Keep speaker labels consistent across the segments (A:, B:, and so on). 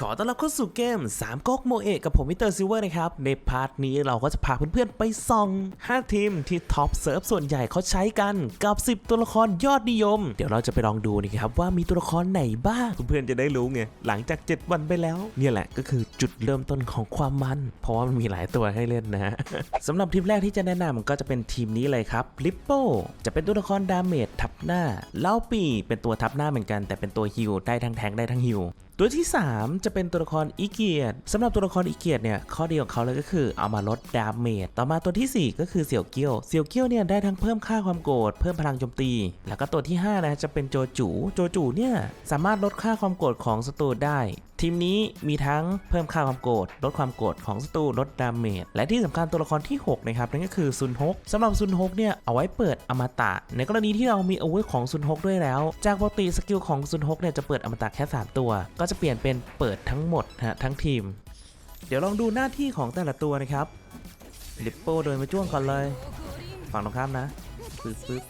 A: ขอต้อนรับเข้าสู่เกม 3ก๊กโมเอะกับผมมิเตอร์ซิเวอร์นะครับ ในพาร์ทนี้เราก็จะพาเพื่อนๆไปส่อง 5 ทีมที่ท็อปเซิร์ฟส่วนใหญ่เขาใช้กันกับ 10 ตัวละครยอดนิยม เดี๋ยวเราจะไปลองดูนะครับว่ามีตัวละครไหนบ้าง เพื่อนๆจะได้รู้ไง หลังจาก 7 วันไปแล้ว เนี่ยแหละก็คือจุดเริ่มต้นของความมัน เพราะว่ามันมีหลายตัวให้เล่นนะสำหรับทีมแรกที่จะแนะนำก็จะเป็นทีมนี้เลยครับลิปโป้จะเป็นตัวละครดาเมจทับหน้าเล่าปีเป็นตัวทับหน้าเหมือนกัน แต่เป็นตัวฮิลได้ทั้งแทงได้ทั้งฮิล ตัวที่ 3 จะเป็นตัวละครอีเกียดสำหรับตัวละครอีเกียดเนี่ยข้อดีของเขาเลยก็คือเอามาลดดาเมจต่อมาตัวทีสี่ 4 ก็คือเสี่ยวเกี้ยวเสี่ยวเกี้ยวเนี่ยได้ทั้งเพิ่มค่าความโกรธเพิ่มพลังโจมตี แล้วก็ตัวที่5นะจะเป็นโจจูโจจูเนี่ยสามารถลดค่าความโกรธของศัตรูได้ทีมนี้มีทั้งเพิ่มค่าความโกรธลดความโกรธของศัตรูลดดาเมจและที่สำคัญตัวละครที่ 6 นะครับ นั่นก็คือซุนฮกสำหรับซุนฮกเนี่ย เอาไว้เปิดอมตะ ในกรณีที่เรามีอาวุธของซุนฮกด้วยแล้ว จากปกติสกิลของซุนฮกเนี่ย จะเปิดอมตะแค่ 3 ตัว ก็จะเปลี่ยนเป็นเปิดทั้งหมดฮะทั้งทีม เดี๋ยวลองดูหน้าที่ของแต่ละตัวนะครับลิปโป้โดยมาจ้วงก่อนเลย ฝั่งตรงข้ามนะปึ๊บปึ๊บ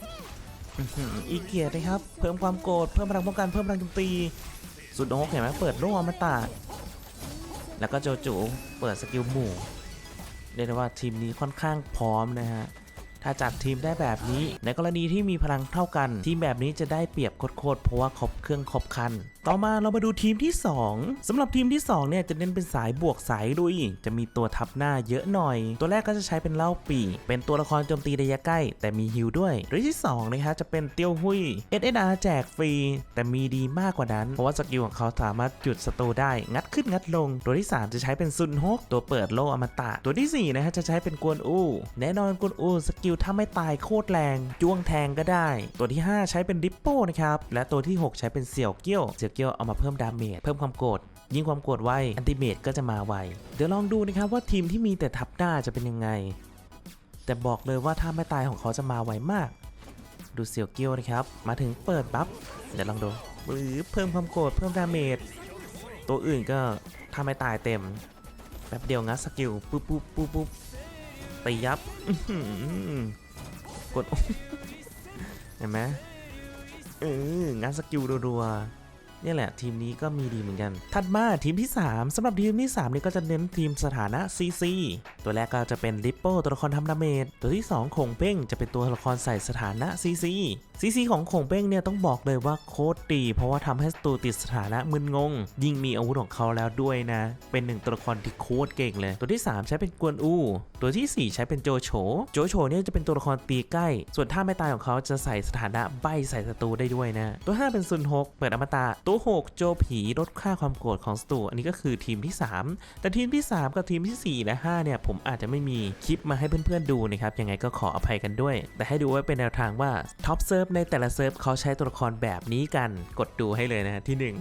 A: อีเกียร์นะครับ เพิ่มความโกรธเพิ่มพลังป้องกันเพิ่มพลังโจมตี สุดโอกเห็นไหมเปิดโล่อมตะแล้วก็โจจูเปิดสกิลหมู่เรียกได้ว่าทีมนี้ค่อนข้างพร้อมนะฮะ ถ้าจัดทีมได้แบบนี้ ในกรณีที่มีพลังเท่ากัน ทีมแบบนี้จะได้เปรียบโคตรๆเพราะว่าครบเครื่องครบคัน ต่อมาเรามาดูทีมที่ 2สำหรับทีมที่2เนี่ยจะเน้นเป็นสายบวกสายลุย จะมีตัวทับหน้าเยอะหน่อย ตัวแรกก็จะใช้เป็นเล่าปีเป็นตัวละครโจมตีระยะใกล้ แต่มีฮิลด้วยตัวที่2นะครับจะเป็นเตียวหุย SSR แจกฟรี แต่มีดีมากกว่านั้น เพราะว่าสกิลของเขาสามารถหยุดศัตรูได้งัดขึ้นงัดลง ตัวที่ 3 จะใช้เป็นซุนฮกตัวเปิดโลอมตะ ตัวทีสี่4นะฮะจะใช้เป็นกวนอูแน่นอนกวนอูสกิลถ้าไม่ตายโคตรแรง จ้วงแทงก็ได้ ตัวที่ 5 ใช้เป็นดิปโป้นะครับ และตัวที่ 6 ใช้เป็นเสี่ยวเกี้ยว เสี่ยวเกี้ยวเอามาเพิ่มดาเมจเพิ่มความโกรธยิ่งความโกรธไวอันติเมตก็จะมาไว เดี๋ยวลองดูนะครับว่าทีมที่มีแต่ทับหน้าจะเป็นยังไง แต่บอกเลยว่าถ้าไม่ตายของเขาจะมาไวมาก ดูเสี่ยวเกี้ยวนะครับ มาถึงเปิดปั๊บเดี๋ยวลองดูหรือเพิ่มความโกรธเพิ่มดาเมจตัวอื่นก็ถ้าไม่ตายเต็มแป๊บเดียวงัดสกิลปุ๊บปุ๊บปุ๊บปุ๊บ ตียับอื้อหือกดเห็นไหมเอองานสกิลรัวๆเนี่ยแหละทีมนี้ก็มีดีเหมือนกัน ถัดมาทีมที่ 3สำหรับทีมที่3นี่ก็จะเน้นทีมสถานะ CC ตัวแรกก็จะเป็นลิปโป้ตัวละครทำดาเมจ ตัวที่ 2 คงเป้งจะเป็นตัวละครใส่สถานะ CC CC ของคงเป้งเนี่ยต้องบอกเลยว่าโคตรดี เพราะว่าทำให้ศัตรูติดสถานะมึนงง ยิ่งมีอาวุธของเขาแล้วด้วยนะ เป็นหนึ่งตัวละครที่โคตรเก่งเลย ตัวที่ 3 ใช้เป็นกวนอู ตัวทีสี่ 4 ใช้เป็นโจโฉ โจโฉเนี่ยจะเป็นตัวละครตีใกล้ ส่วนท่าไม่ตายของเขาจะใส่สถานะใบใส่ศัตรูได้ด้วยนะ ตัว 5 เป็นซุนฮกเปิดอมตะ ตัว 6 โจผีลดค่าความโกรธของศัตรูอันนี้ก็คือทีมที่ 3 แต่ทีมที่ 3 กับทีมทีสี่4และ5เนี่ยผมอาจจะไม่มีคลิปมาให้เพื่อนๆดูนะครับยังไงก็ขออภัยกันด้วย แต่ให้ดูไว้เป็นแนวทางว่าท็อปเซิร์ฟในแต่ละเซิร์ฟเขาใช้ตัวละครแบบนี้กันกดดูให้เลยนะที่หนึ่ง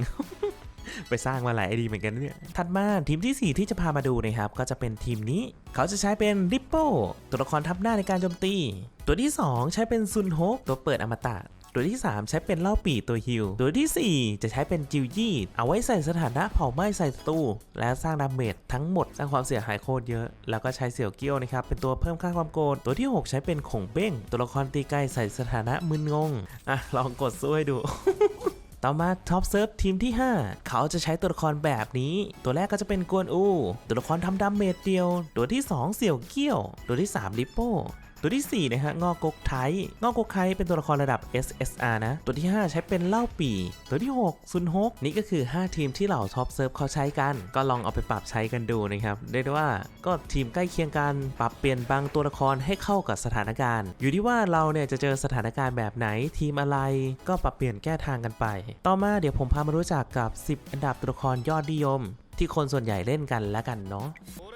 A: ไปสร้างมาหลายไอดีเหมือนกันเนี่ย ถัดมาทีมทีสี่ 4 ที่จะพามาดูนะครับ ก็จะเป็นทีมนี้ เขาจะใช้เป็นริปโป้ตัวละครทับหน้าในการโจมตี ตัวที่ 2 ใช้เป็นซุนโฮกตัวเปิดอมตะ ตัวที่ 3 ใช้เป็นเล่าปีตัวฮิลตัวทีสี่ 4 จะใช้เป็นจิวยี่ เอาไว้ใส่สถานะเผาไหม้ใส่ศัตรูและสร้างดาเมจทั้งหมดสร้างความเสียหายโคตรเยอะ แล้วก็ใช้เสี่ยวเกี้ยวนะครับเป็นตัวเพิ่มค่าความโกรธตัวที่ 6 ใช้เป็นขงเบ้ง ตัวละครตีไกลใส่สถานะมึนงงอะลองกดสู้ให้ดูต่อมาท็อปเซิร์ฟทีมที่ 5 เขาจะใช้ตัวละครแบบนี้ ตัวแรกก็จะเป็นกวนอู ตัวละครทำดาเมจเดียว ตัวที่ 2 เสี่ยวเกี้ยว ตัวที่ 3 ลิปโป้ ตัวที่ 4 นะฮะงอกกไทยงอกกไทเป็นตัวละครระดับ SSR นะ ตัวที่ 5 ใช้เป็นเล่าปี ตัวที่ 6 ซุนฮกนี่ก็คือ 5 ทีมที่เหล่าท็อปเซิร์ฟเขาใช้กัน ก็ลองเอาไปปรับใช้กันดูนะครับเรียกได้ว่าก็ทีมใกล้เคียงกัน ปรับเปลี่ยนบางตัวละครให้เข้ากับสถานการณ์ อยู่ที่ว่าเราเนี่ยจะเจอสถานการณ์แบบไหนทีมอะไร ก็ปรับเปลี่ยนแก้ทางกันไป ต่อมาเดี๋ยวผมพามารู้จักกับ 10 อันดับตัวละครยอดนิยม ที่คนส่วนใหญ่เล่นกันแล้วกันเนาะ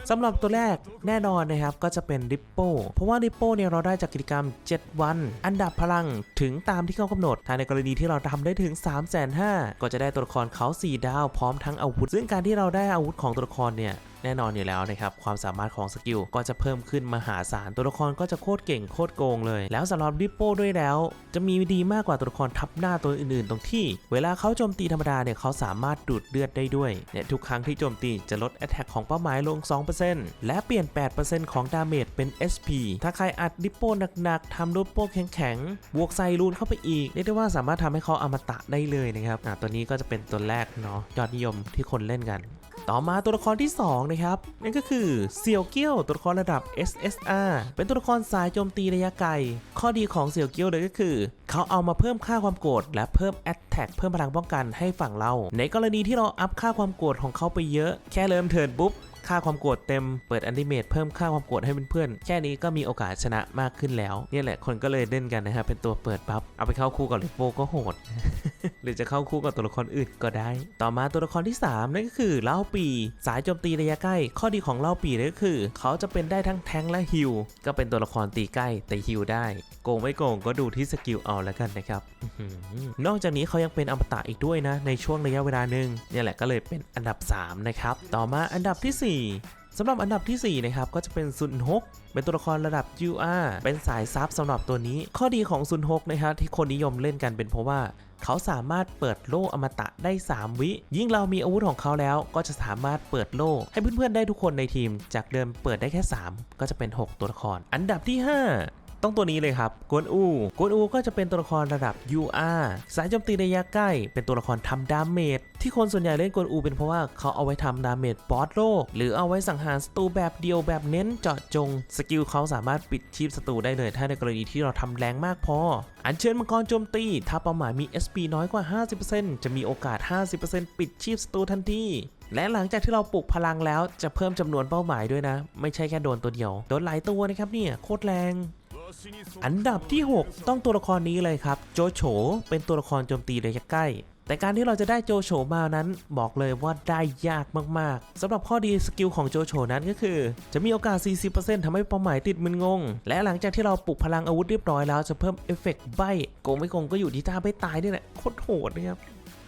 A: สำหรับตัวแรกแน่นอนนะครับก็จะเป็นริปโป้เพราะว่าริปโป้เนี่ยเราได้จากกิจกรรม 7 วัน อันดับพลังถึงตามที่เขากำหนดถ้าในกรณีที่เราทำได้ถึง 3 5 0 0 0ก็จะได้ตัวละครเขา4ดาวพร้อมทั้งอาวุธ ซึ่งการที่เราได้อาวุธของตัวละครเนี่ย แน่นอนอยู่แล้วนะครับความสามารถของสกิลก็จะเพิ่มขึ้นมหาศาลตัวละครก็จะโคตรเก่งโคตรโกงเลย แล้วสำหรับริปโป้ด้วยแล้ว จะมีดีมากกว่าตัวละครทับหน้าตัวอื่นๆ ตรงที่ เวลาเขาโจมตีธรรมดาเนี่ยเขาสามารถดูดเลือดได้ด้วยเนี่ยทุกครั้งที่โจมตีจะลด Attack ของเป้าหมายลง 2%และเปลี่ยน 8%ของดาเมจเป็น SP ถ้าใครอัดริปโป้หนักๆทำริปโป้แข็งๆบวกไซรูนเข้าไปอีกเรียกได้ว่าสามารถทำให้เขาอมตะได้เลยนะครับอะตัวนี้ก็จะเป็นตัวแรกเนาะยอดนิยมที่คนเล่นกัน ต่อมาตัวละครที่2นะครับนั่นก็คือเซียวเกี้ยวตัวละครระดับ SSR เป็นตัวละครสายโจมตีระยะไกล ข้อดีของเซียวเกี้ยวเลยก็คือ เขาเอามาเพิ่มค่าความโกรธและเพิ่มแอตแทกเพิ่มพลังป้องกันให้ฝั่งเรา ในกรณีที่เราอัพค่าความโกรธของเขาไปเยอะ แค่เริ่มเทิร์นปุ๊บ ค่าความโกรธเต็ม เปิดอนิเมตเพิ่มค่าความโกรธให้เพื่อนๆ แค่นี้ก็มีโอกาสชนะมากขึ้นแล้ว เนี่ยแหละคนก็เลยเล่นกันนะครับเป็นตัวเปิดปั๊บ เอาไปเข้าคู่กับลิโปก็โหด หรือจะเข้าคู่กับตัวละครอื่นก็ได้ ต่อมาตัวละครที่ 3 นั่นก็คือเล่าปี สายโจมตีระยะใกล้ ข้อดีของเล่าปีนั่นก็คือ เขาจะเป็นได้ทั้งแทงและฮิลก็เป็นตัวละครตีใกล้แต่ฮิลได้โกงไม่โกงก็ดูที่สกิลเอาแล้วกันนะครับนอกจากนี้เขายังเป็นอมตะอีกด้วยนะ ในช่วงระยะเวลาหนึ่งเนี่ยแหละก็เลยเป็นอันดับ 3 นะครับ ต่อมาอันดับทีสี่4สำหรับอันดับทีสี่ 4 นะครับ ก็จะเป็นซุนฮกเป็นตัวละครระดับ UR เป็นสายซับสำหรับตัวนี้ ข้อดีของซุนฮกนะครับที่คนนิยมเล่นกันเป็นเพราะว่าเขาสามารถเปิดโล่อมตะได้ 3 วิ ยิ่งเรามีอาวุธของเขาแล้ว ก็จะสามารถเปิดโล่ให้เพื่อนๆได้ทุกคนในทีม จากเดิมเปิดได้แค่ 3 ก็จะเป็น 6 ตัวละคร อันดับที่ 5 ต้องตัวนี้เลยครับกวนอูกวนอูก็จะเป็นตัวละครระดับ UR สายโจมตีระยะใกล้ เป็นตัวละครทำดาเมจที่คนส่วนใหญ่เล่นกวนอูเป็นเพราะว่าเขาเอาไว้ทำดาเมจบอสโลก หรือเอาไว้สังหารศัตรูแบบเดียวแบบเน้นเจาะจง สกิลเขาสามารถปิดชีพศัตรูได้เลย ถ้าในกรณีที่เราทำแรงมากพอ อัญเชิญมังกรโจมตี ถ้าเป้าหมายมี SP น้อยกว่า 50%จะมีโอกาส 50%ปิดชีพศัตรูทันทีและหลังจากที่เราปลุกพลังแล้วจะเพิ่มจำนวนเป้าหมายด้วยนะ ไม่ใช่แค่โดนตัวเดียว โดนหลายตัวนะครับเนี่ยโคตรแรง อันดับที่ 6 ต้องตัวละครนี้เลยครับ โจโฉเป็นตัวละครโจมตีระยะใกล้ แต่การที่เราจะได้โจโฉมานั้น บอกเลยว่าได้ยากมากๆสำหรับข้อดีสกิลของโจโฉนั้นก็คือ จะมีโอกาส 40%ทำให้เป้าหมายติดมึนงง และหลังจากที่เราปลุกพลังอาวุธเรียบร้อยแล้วจะเพิ่มเอฟเฟกต์ใบโกงไม่โกงก็อยู่ที่ท่าไม่ตายนี่แหละโคตรโหดนะครับ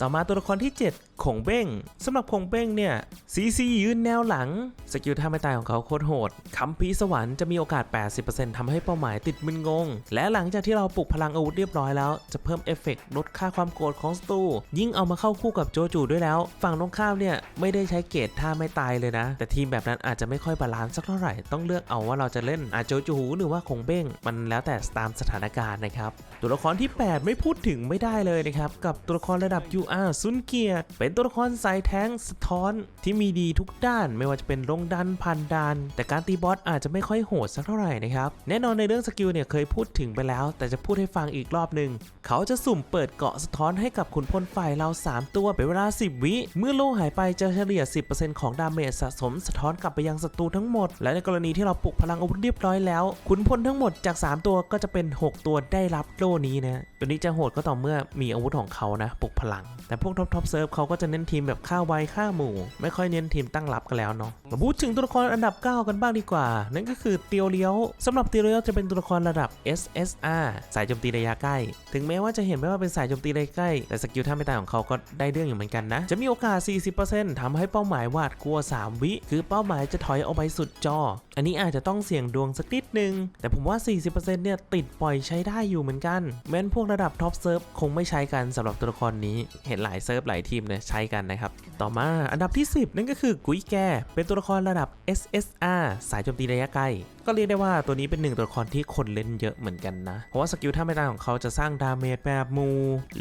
A: ต่อมาตัวละครที่ 7 ขงเบ้งสำหรับขงเบ้งเนี่ยซีซียืนแนวหลัง สกิลท่าไม่ตายของเขาโคตรโหดคัมภีสวรรค์จะมีโอกาส 80%ทำให้เป้าหมายติดมึนงง และหลังจากที่เราปลุกพลังอาวุธเรียบร้อยแล้ว จะเพิ่มเอฟเฟกต์ลดค่าความโกรธของศัตรูยิ่งเอามาเข้าคู่กับโจจูด้วยแล้ว ฝั่งตรงข้ามเนี่ยไม่ได้ใช้เกรดท่าไม่ตายเลยนะ แต่ทีมแบบนั้นอาจจะไม่ค่อยบาลานซ์สักเท่าไหร่ต้องเลือกเอาว่าเราจะเล่นอาจโจจูหรือว่าขงเบ้ง มันแล้วแต่ตามสถานการณ์นะครับตัวละครที่ 8 ไม่พูดถึงไม่ได้เลยนะครับกับตัวละครระดับ UR ซุนเกียรติเป็นตัวละครสายแท้งสะท้อนที่มีดีทุกด้านไม่ว่าจะเป็นลงดันพันดาน แต่การตีบอสอาจจะไม่ค่อยโหดสักเท่าไหร่นะครับ แน่นอนในเรื่องสกิลเนี่ยเคยพูดถึงไปแล้ว แต่จะพูดให้ฟังอีกรอบหนึ่งเขาจะสุ่มเปิดเกาะสะท้อนให้กับขุนพลฝ่ายเรา 3 ตัวเป็นเวลา 10 วิ เมื่อโล่หายไปจะเฉลี่ย 10%ของดาเมจสะสมสะท้อนกลับไปยังศัตรูทั้งหมด และในกรณีที่เราปลุกพลังอาวุธเรียบร้อยแล้วขุนพลทั้งหมดจาก 3 ตัวก็จะเป็น 6 ตัวได้รับโล่นี้นะตัวนี้จะโหดก็ต่อเมื่อมีอาวุธของเขานะปลุกพลัง แต่พวกท็อปท็อปเซิร์ฟเขาก็จะเน้นทีมแบบฆ่าไวฆ่าหมู่ไม่ค่อยเน้นทีมตั้งรับกันแล้วเนาะมาพูดถึงตัวละครอันดับ 9 กันบ้างดีกว่า นั่นก็คือเตียวเลี้ยวสำหรับเตียวเลี้ยวจะเป็นตัวละครระดับ SSR สายโจมตีระยะใกล้ ถึงแม้ว่าจะเห็นไม่ว่าเป็นสายโจมตีระยะใกล้ แต่สกิลท่าไม่ตายของเขาก็ได้เรื่องอยู่เหมือนกันนะ จะมีโอกาส 40%ทำให้เป้าหมายหวาดกลัว 3 วิ คือเป้าหมายจะถอยออกไปสุดจอ อันนี้อาจจะต้องเสี่ยงดวงสักนิดนึง แต่ผมว่า 40%เนี่ยติดปล่อยใช้ได้อยู่เหมือนกัน แม้นพวกระดับท็อปเซิร์ฟคงไม่ใช้กันสำหรับตัวละครนี้ เห็นหลายเซิร์ฟหลายทีมเนี่ยใช้กันนะครับ ต่อมาอันดับที่ 10 นั่นก็คือกุยแก เป็นตัวละครระดับ SSR สายโจมตีระยะไกล ก็เรียกได้ว่าตัวนี้เป็นหนึ่งตัวละครที่คนเล่นเยอะเหมือนกันนะ เพราะว่าสกิลท่าไม่ตายของเขาจะสร้างดาเมจแบบมู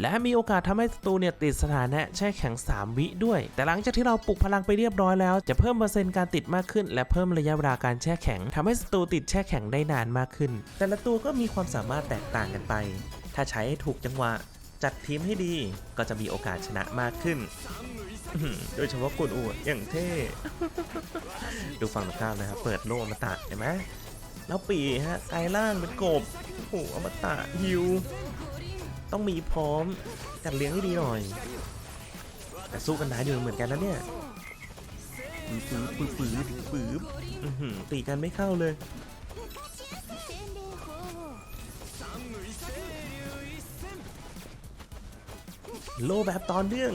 A: และมีโอกาสทำให้ศัตรูเนี่ยติดสถานะแช่แข็ง 3 วิด้วย แต่หลังจากที่เราปลุกพลังไปเรียบร้อยแล้วจะเพิ่มเปอร์เซ็นต์การติดมากขึ้น และเพิ่มระยะเวลาการแช่แข็งทำให้ศัตรูติดแช่แข็งได้นานมากขึ้น แต่ละตัวก็มีความสามารถแตกต่างกันไป ถ้าใช้ให้ถูกจังหวะ จัดทีมให้ดีก็จะมีโอกาสชนะมากขึ้นอื้อหือโดยเฉพาะกุนอูดอย่างเท่ ดูฝั่งตรงข้ามนะครับ เปิดโล่อมตะเห็นไหมแล้วปีฮะกลายร่างเป็นกบโอ้โหอมตะฮิว ต้องมีพร้อมจัดเลี้ยงให้ดีหน่อย แต่สู้กันนานอยู่เหมือนกันนะเนี่ยปื๊บปื๊บปื๊บปื๊บปื๊บอื้อหือตีกันไม่เข้าเลย โลแบบตอนเนื่อง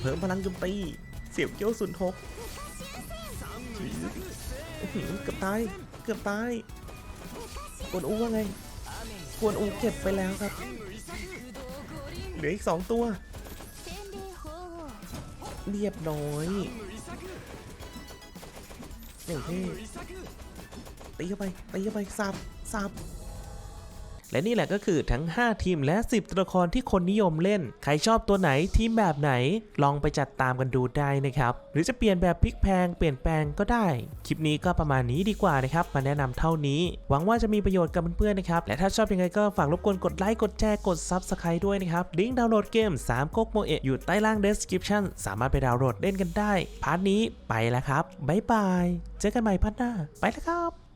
A: เพิ่มพลังโจมตีเสียบเกี้ยวสุนทกอื้อหือเกือบตาย เกือบตายกวนอูว่าไงกวนอูเก็บไปแล้วครับ เหลืออีกสองตัว เรียบร้อยอย่างที่ตีเข้าไปตีเข้าไปสับสับ และนี่แหละก็คือทั้ง 5 ทีมและ 10 ตัวละครที่คนนิยมเล่น ใครชอบตัวไหนทีมแบบไหนลองไปจัดตามกันดูได้นะครับ หรือจะเปลี่ยนแบบพลิกแพลงเปลี่ยนแปลงก็ได้ คลิปนี้ก็ประมาณนี้ดีกว่านะครับ มาแนะนำเท่านี้ หวังว่าจะมีประโยชน์กับเพื่อนๆนะครับ และถ้าชอบยังไงก็ฝากรบกวนกดไลค์กดแชร์กด Subscribe ด้วยนะครับ ลิงก์ดาวน์โหลดเกม3ก๊กโมเอะอยู่ใต้ล่าง description สามารถไปดาวน์โหลดเล่นกันได้ พาร์ทนี้ไปแล้วครับบ๊ายบาย เจอกันใหม่พาร์ทหน้าไปแล้วครับ